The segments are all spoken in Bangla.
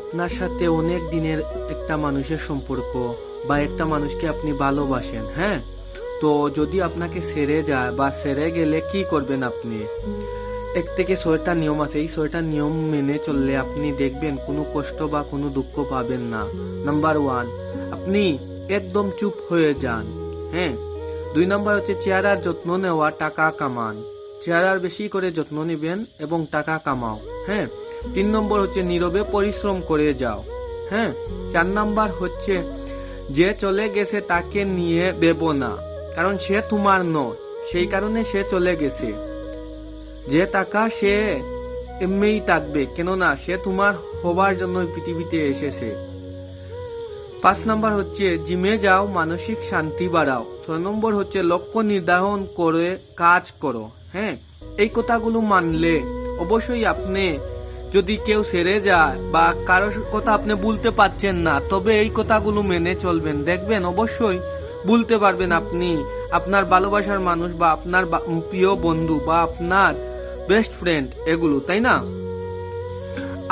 আপনার সাথে অনেক দিনের একটা মানুষের সম্পর্ক বা একটা মানুষকে আপনি ভালোবাসেন হ্যাঁ? তো যদি আপনাকে সেরে যায় বা সেরে গেলে কি করবেন আপনি? এক থেকে ছয়টা নিয়ম আছে। এই ছয়টা নিয়ম মেনে চললে আপনি দেখবেন কোনো কষ্ট বা কোনো দুঃখ পাবেন না। নাম্বার ওয়ান আপনি একদম চুপ হয়ে যান হ্যাঁ? দুই নাম্বার হচ্ছে চেহারার যত্ন নেওয়া, টাকা কামান। চেহারার বেশি করে যত্ন নেবেন এবং টাকা কামাও। হ্যাঁ? তিন নম্বর হচ্ছে নীরবে পরিশ্রম করে যাও। হ্যাঁ? চার নাম্বার হচ্ছে যে চলে গেছে তাকে নিয়ে বেব না, কারণ সে তোমার নয়। সেই কারণে সে চলে গেছে। যে টাকা সে এমনিই থাকবে, কেননা সে তোমার হবার জন্য পৃথিবীতে এসেছে। পাঁচ নম্বর হচ্ছে, জিমে যাও, মানসিক শান্তি বাড়াও। ছয় নম্বর হচ্ছে, লক্ষ্য নির্ধারণ করে কাজ করো। হ্যাঁ? এই কথাগুলো মানলে অবশ্যই আপনি যদি কেউ সেরে যায় বা কারোর কথা আপনি বলতে পারছেন না, তবে এই কথাগুলো মেনে চলবেন। দেখবেন অবশ্যই বলতে পারবেন আপনি আপনার ভালোবাসার মানুষ বা আপনার প্রিয় বন্ধু বা আপনার বেস্ট ফ্রেন্ড এগুলো, তাই না?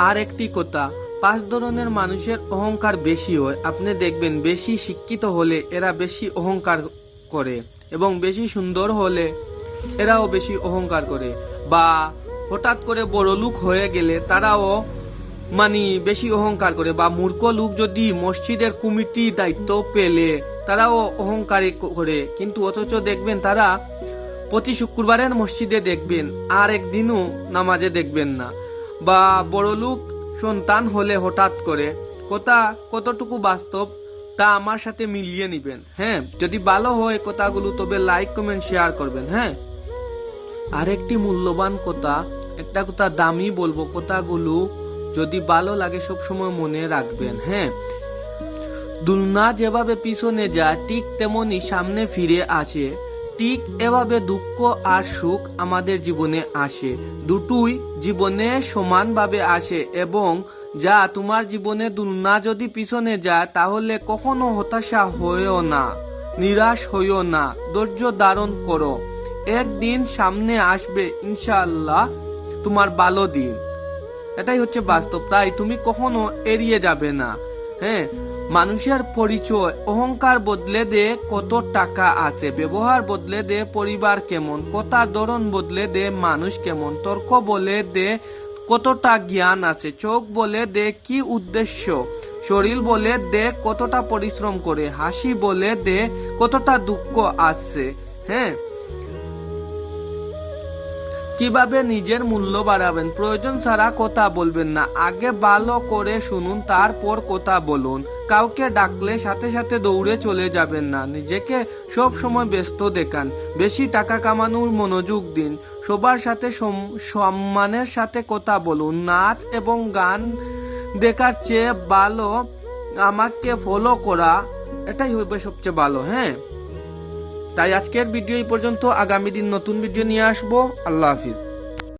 আর একটি কথা, পাঁচ ধরনের মানুষের অহংকার বেশি হয়। আপনি দেখবেন বেশি শিক্ষিত হলে এরা বেশি অহংকার করে এবং বেশি সুন্দর হলে এরাও বেশি অহংকার করে। বা হঠাৎ করে বড় লোক হয়ে গেলে তারাও মানে বেশি অহংকার করে বা মূর্খ লোক যদি মসজিদের কমিটি দায়িত্ব পেলে তারাও অহংকারী করে। কিন্তু অথচ দেখবেন তারা প্রতি শুক্রবারের মসজিদে দেখবেন আর একদিনও নামাজে দেখবেন না। বা বড় লোক সন্তান হলে হঠাৎ করে, কথা কতটুকু বাস্তব তা আমার সাথে মিলিয়ে নিবেন? হ্যাঁ যদি ভালো হয় কথাগুলো তবে লাইক কমেন্ট শেয়ার করবেন হ্যাঁ। আরেকটি মূল্যবান কথা একটা কথা দামি বলব, কথাগুলো যদি ভালো লাগে সব সময় মনে রাখবেন হ্যাঁ? দুলনা যেভাবে পিছনে যায়, ঠিক তেমনি সামনে ফিরে আসে। ঠিক এভাবে দুঃখ আর সুখ আমাদের জীবনে আসে। দুটোই জীবনে সমানভাবে আসে এবং যা তোমার জীবনে দুলনা যদি পিছনে যায়, তাহলে কখনো হতাশা হইও না, নিরাশ হইও না। ধৈর্য ধারণ করো। একদিন সামনে আসবে, ইনশাআল্লাহ। তোমার ভালো দিন। এটাই হচ্ছে বাস্তব। তাই তুমি কখনো এড়িয়ে যাবে না। হ্যাঁ মানুষের পরিচয়, অহংকার বদলে দে কত টাকা আছে, ব্যবহার বদলে দে পরিবার কেমন, কথার ধরন বদলে দে মানুষ কেমন, তর্ক বলে দে কতটা জ্ঞান আছে, চোখ বলে দে কি উদ্দেশ্য, শরীর বলে দে কতটা পরিশ্রম করে, হাসি বলে দে কতটা দুঃখ আছে। হ্যাঁ কীভাবে নিজের মূল্য বাড়াবেন? প্রয়োজন ছাড়া কথা বলবেন না। আগে ভালো করে শুনুন, তারপর কথা বলুন। কাউকে ডাকলে সাথে সাথে দৌড়ে চলে যাবেন না। নিজেকে সব সময় ব্যস্ত দেখান। বেশি টাকা কামানোর মনোযোগ দিন। সবার সাথে সম- সম্মানের সাথে কথা বলুন। নাচ এবং গান দেখার চেয়ে ভালো আমাকে ফলো করা, এটাই হবে সবচেয়ে ভালো হ্যাঁ? তাই আজকের ভিডিও এই পর্যন্ত। আগামী দিন নতুন ভিডিও নিয়ে আসব। আল্লাহ হাফিজ।